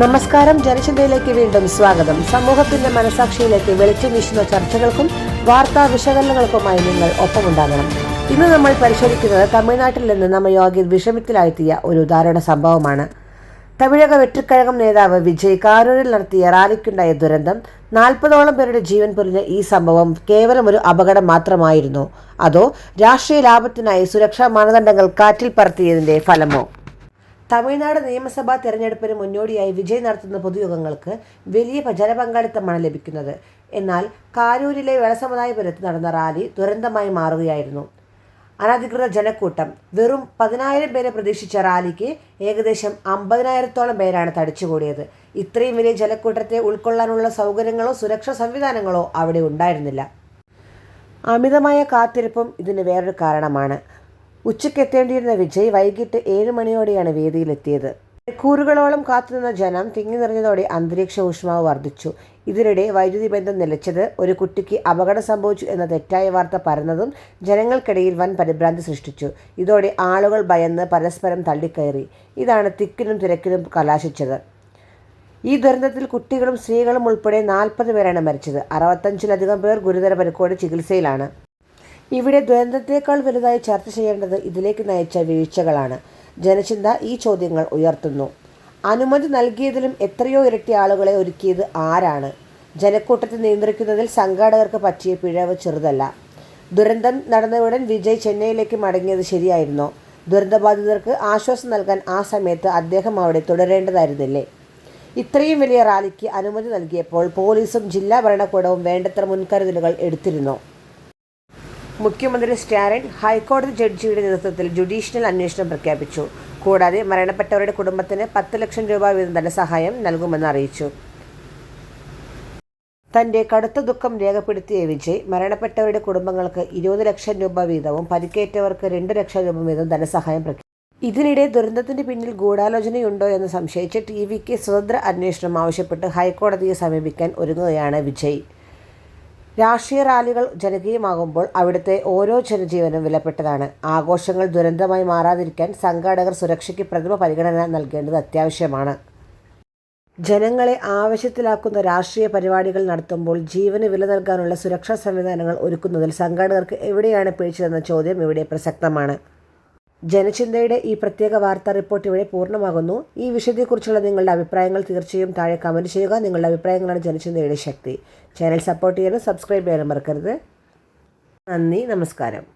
നമസ്കാരം ജനചിന്തയിലേക്ക് വീണ്ടും സ്വാഗതം. സമൂഹത്തിന്റെ മനസാക്ഷിയിലേക്ക് വെളിച്ചം വീശുന്ന ചർച്ചകൾക്കും വാർത്താ വിശകലനങ്ങൾക്കുമായി നിങ്ങൾ ഒപ്പമുണ്ടാകണം. ഇന്ന് നമ്മൾ പരിശോധിക്കുന്നത് തമിഴ്നാട്ടിൽ നിന്ന് നമ്മ യോഗി വിഷമത്തിലായെത്തിയ ഒരു ഉദാഹരണ സംഭവമാണ്. തമിഴക വെട്ടിക്കഴകം നേതാവ് വിജയ് കാരൂരിൽ നടത്തിയ റാലിക്കുണ്ടായ ദുരന്തം നാൽപ്പതോളം പേരുടെ ജീവൻ പൊലിഞ്ഞ ഈ സംഭവം കേവലം ഒരു അപകടം മാത്രമായിരുന്നു. അതോ രാഷ്ട്രീയ ലാഭത്തിനായി സുരക്ഷാ മാനദണ്ഡങ്ങൾ കാറ്റിൽ പറത്തിയതിന്റെ ഫലമോ? തമിഴ്നാട് നിയമസഭാ തെരഞ്ഞെടുപ്പിന് മുന്നോടിയായി വിജയ് നടത്തുന്ന പൊതുയോഗങ്ങൾക്ക് വലിയ ജനപങ്കാളിത്തമാണ് ലഭിക്കുന്നത്. എന്നാൽ കാരൂരിലെ വേളസമുദായപുരത്ത് നടന്ന റാലി ദുരന്തമായി മാറുകയായിരുന്നു. അനധികൃത ജനക്കൂട്ടം വെറും പതിനായിരം പേരെ പ്രതീക്ഷിച്ച റാലിക്ക് ഏകദേശം അമ്പതിനായിരത്തോളം പേരാണ് തടിച്ചുകൂടിയത്. ഇത്രയും വലിയ ജനക്കൂട്ടത്തെ ഉൾക്കൊള്ളാനുള്ള സൗകര്യങ്ങളോ സുരക്ഷാ സംവിധാനങ്ങളോ അവിടെ ഉണ്ടായിരുന്നില്ല. അമിതമായ കാത്തിരിപ്പും ഇതിന് വേറൊരു കാരണമാണ്. ഉച്ചയ്ക്ക് എത്തേണ്ടിയിരുന്ന വിജയ് വൈകിട്ട് ഏഴ് മണിയോടെയാണ് വേദിയിലെത്തിയത്. മണിക്കൂറുകളോളം കാത്തുനിന്ന ജനം തിങ്ങി നിറഞ്ഞതോടെ അന്തരീക്ഷ ഊഷ്മാവ് വർദ്ധിച്ചു. ഇതിനിടെ വൈദ്യുതി ബന്ധം നിലച്ചത് ഒരു കുട്ടിക്ക് അപകടം സംഭവിച്ചു എന്ന തെറ്റായ വാർത്ത പരന്നതും ജനങ്ങൾക്കിടയിൽ വൻ പരിഭ്രാന്തി സൃഷ്ടിച്ചു. ഇതോടെ ആളുകൾ ഭയന്ന് പരസ്പരം തള്ളിക്കയറി. ഇതാണ് തിക്കിനും തിരക്കിനും കലാശിച്ചത്. ഈ ദുരന്തത്തിൽ കുട്ടികളും സ്ത്രീകളും ഉൾപ്പെടെ നാൽപ്പത് പേരാണ് മരിച്ചത്. അറുപത്തഞ്ചിലധികം പേർ ഗുരുതര പരിക്കോടെ ചികിത്സയിലാണ്. ഇവിടെ ദുരന്തത്തേക്കാൾ വലുതായി ചർച്ച ചെയ്യേണ്ടത് ഇതിലേക്ക് നയിച്ച വീഴ്ചകളാണ്. ജനചിന്ത ഈ ചോദ്യങ്ങൾ ഉയർത്തുന്നു. അനുമതി നൽകിയതിലും എത്രയോ ഇരട്ടി ആളുകളെ ഒരുക്കിയത് ആരാണ്? ജനക്കൂട്ടത്തെ നിയന്ത്രിക്കുന്നതിൽ സംഘാടകർക്ക് പറ്റിയ പിഴവ് ചെറുതല്ല. ദുരന്തം നടന്നയുടൻ വിജയ് ചെന്നൈയിലേക്ക് മടങ്ങിയത് ശരിയായിരുന്നോ? ദുരന്തബാധിതർക്ക് ആശ്വാസം നൽകാൻ ആ സമയത്ത് അദ്ദേഹം അവിടെ തുടരേണ്ടതായിരുന്നില്ലേ? ഇത്രയും വലിയ റാലിക്ക് അനുമതി നൽകിയപ്പോൾ പോലീസും ജില്ലാ ഭരണകൂടവും വേണ്ടത്ര മുൻകരുതലുകൾ എടുത്തിരുന്നോ? മുഖ്യമന്ത്രി സ്റ്റാലിൻ ഹൈക്കോടതി ജഡ്ജിയുടെ നേതൃത്വത്തിൽ ജുഡീഷ്യൽ അന്വേഷണം പ്രഖ്യാപിച്ചു. കൂടാതെ മരണപ്പെട്ടവരുടെ കുടുംബത്തിന് പത്ത് ലക്ഷം രൂപ വീതം ധനസഹായം നൽകുമെന്ന് അറിയിച്ചു. തന്റെ കടുത്ത ദുഃഖം രേഖപ്പെടുത്തിയ വിജയ് മരണപ്പെട്ടവരുടെ കുടുംബങ്ങൾക്ക് ഇരുപത് ലക്ഷം രൂപ വീതവും പരിക്കേറ്റവർക്ക് രണ്ട് ലക്ഷം രൂപ വീതം ധനസഹായം പ്രഖ്യാപിച്ചു ഇതിനിടെ ദുരന്തത്തിന് പിന്നിൽ ഗൂഢാലോചനയുണ്ടോ എന്ന് സംശയിച്ച് ടി വിക്ക് സ്വതന്ത്ര അന്വേഷണം ആവശ്യപ്പെട്ട് ഹൈക്കോടതിയെ സമീപിക്കാൻ ഒരുങ്ങുകയാണ് വിജയ്. രാഷ്ട്രീയ റാലികൾ ജനകീയമാകുമ്പോൾ അവിടുത്തെ ഓരോ ജനജീവനും വിലപ്പെട്ടതാണ്. ആഘോഷങ്ങൾ ദുരന്തമായി മാറാതിരിക്കാൻ സംഘാടകർ സുരക്ഷയ്ക്ക് പ്രഥമ പരിഗണന നൽകേണ്ടത് അത്യാവശ്യമാണ്. ജനങ്ങളെ ആവശ്യത്തിലാക്കുന്ന രാഷ്ട്രീയ പരിപാടികൾ നടത്തുമ്പോൾ ജീവന് വില നൽകാനുള്ള സുരക്ഷാ സംവിധാനങ്ങൾ ഒരുക്കുന്നതിൽ സംഘാടകർക്ക് എവിടെയാണ് പിഴച്ചതെന്ന ചോദ്യം ഇവിടെ പ്രസക്തമാണ്. ജനചിന്തയുടെ ഈ പ്രത്യേക വാർത്താ റിപ്പോർട്ട് ഇവിടെ പൂർണമാകുന്നു. ഈ വിഷയത്തെക്കുറിച്ചുള്ള നിങ്ങളുടെ അഭിപ്രായങ്ങൾ തീർച്ചയായും താഴെ കമന്റ് ചെയ്യുക. നിങ്ങളുടെ അഭിപ്രായങ്ങളാണ് ജനചിന്തയുടെ ശക്തി. ചാനൽ സപ്പോർട്ട് ചെയ്യാനും സബ്സ്ക്രൈബ് ചെയ്യാനും മറക്കരുത്. നന്ദി നമസ്കാരം.